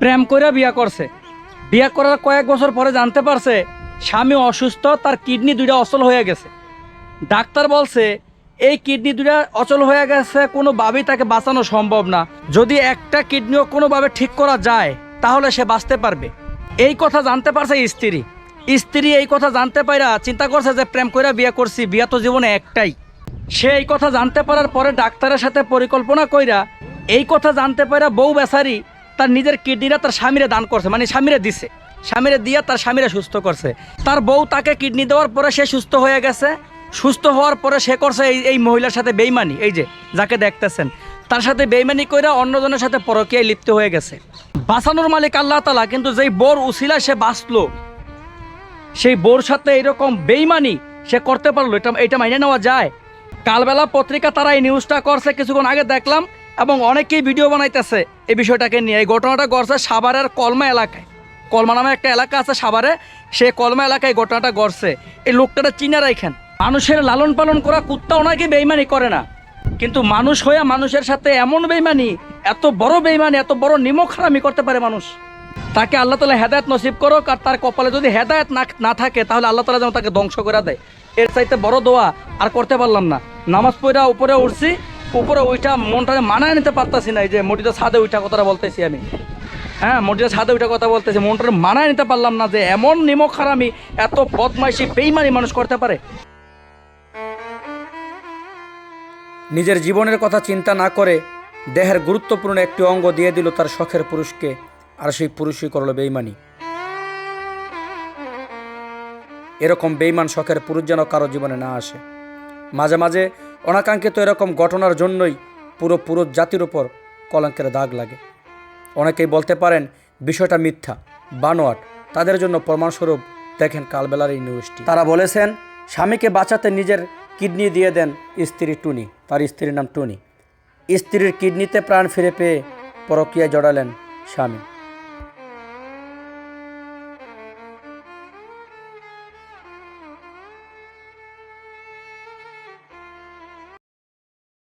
প্রেম করে বিয়া করছে। বিয়া করার কয়েক বছর পরে জানতে পারছে, স্বামী অসুস্থ, তার কিডনি দুইটা অচল হয়ে গেছে। ডাক্তার বলছে, এই কিডনি দুটা অচল হয়ে গেছে, কোনোভাবেই তাকে বাঁচানো সম্ভব না। যদি একটা কিডনিও কোনোভাবে ঠিক করা যায়, তাহলে সে বাঁচতে পারবে। এই কথা জানতে পারছে স্ত্রী। স্ত্রী এই কথা জানতে পাইরা চিন্তা করছে যে, প্রেম কইরা বিয়ে করছি, বিয়া তো জীবনে একটাই। সে এই কথা জানতে পারার পরে ডাক্তারের সাথে পরিকল্পনা কইরা, এই কথা জানতে পারা বউ বেচারি তার নিজের কিডনিটা তার স্বামীরে দান করছে মানে স্বামীরে দিছে। স্বামীরে দিয়া তার স্বামীরা সুস্থ করছে। তার বউ তাকে কিডনি দেওয়ার পরে সে সুস্থ হয়ে গেছে। সুস্থ হওয়ার পরে সে করছে এই এই মহিলার সাথে বেইমানি, এই যে যাকে দেখতেছেন। তার সাথে বেইমানি কইরা অন্যজনের সাথে পরকীয়ায় লিপ্ত হয়ে গেছে। বাঁচানোর মালিক আল্লাহ তালা কিন্তু যেই বোর উসিলা সে বাঁচলো, সেই বোর সাথে এরকম বেইমানি সে করতে পারল, এটা এটা মাইনে নেওয়া যায়। কালবেলা পত্রিকা তারা এই নিউজটা করছে, কিছুক্ষণ আগে দেখলাম এবং অনেকেই ভিডিও বানাইতেছে এই বিষয়টাকে নিয়ে। এই ঘটনাটা ঘটছে সাভারের কলমা এলাকায়। কলমা নামে একটা এলাকা আছে সাভারে। সেই কলমা এলাকায় ঘটনাটা ঘটছে। এই লোকটাটা চিনে রাখেন মানুষের লালন পালন করা কুত্তা ওনাকে বেইমানি করে না। কিন্তু মানুষ হয়ে মানুষের সাথে এমন বেইমানি, এত বড় বেইমানি, এত বড় নিমক হারামি করতে পারে মানুষ। তাকে আল্লাহ তালা হেদায়ত নসিব করুক আর তার কপালে যদি হেদায়ত না না থাকে, তাহলে আল্লাহ তালা যেন তাকে ধ্বংস করে দেয়। এর চাইতে বড় দোয়া আর করতে পারলাম না। নামাজ পড়া উপরে উঠছি। উপরে ওইটা মনটা মানায় নিতে পারতাছি না, এই যে মোটিটা ছাদে উঠা কথাটা বলতেছি আমি। হ্যাঁ মোটিটা ছাদে উঠা কথা বলতেছি মনটা মানায় নিতে পারলাম না যে এমন নিমক হারামি এত বদমাইশি, বেইমানি মানুষ করতে পারে। নিজের জীবনের কথা চিন্তা না করে দেহের গুরুত্বপূর্ণ একটি অঙ্গ দিয়ে দিল তার শখের পুরুষকে, আর সেই পুরুষই করল বেইমানি। এরকম বেইমান শখের পুরুষ যেন কারও জীবনে না আসে। মাঝে মাঝে অনাকাঙ্ক্ষিত এরকম ঘটনার জন্যই পুরো পুরো জাতির উপর কলঙ্কের দাগ লাগে। অনেকেই বলতে পারেন, বিষয়টা মিথ্যা, বানোয়াট। তাদের জন্য প্রমাণস্বরূপ দেখেন কালবেলার এই নিউজটি তারা বলেছেন, স্বামীকে বাঁচাতে নিজের কিডনি দিয়ে দেন স্ত্রী টুনি, তার স্ত্রীর নাম টুনি। স্ত্রীর কিডনিতে প্রাণ ফিরে পেয়ে পরকীয়ায় জড়ালেন স্বামী।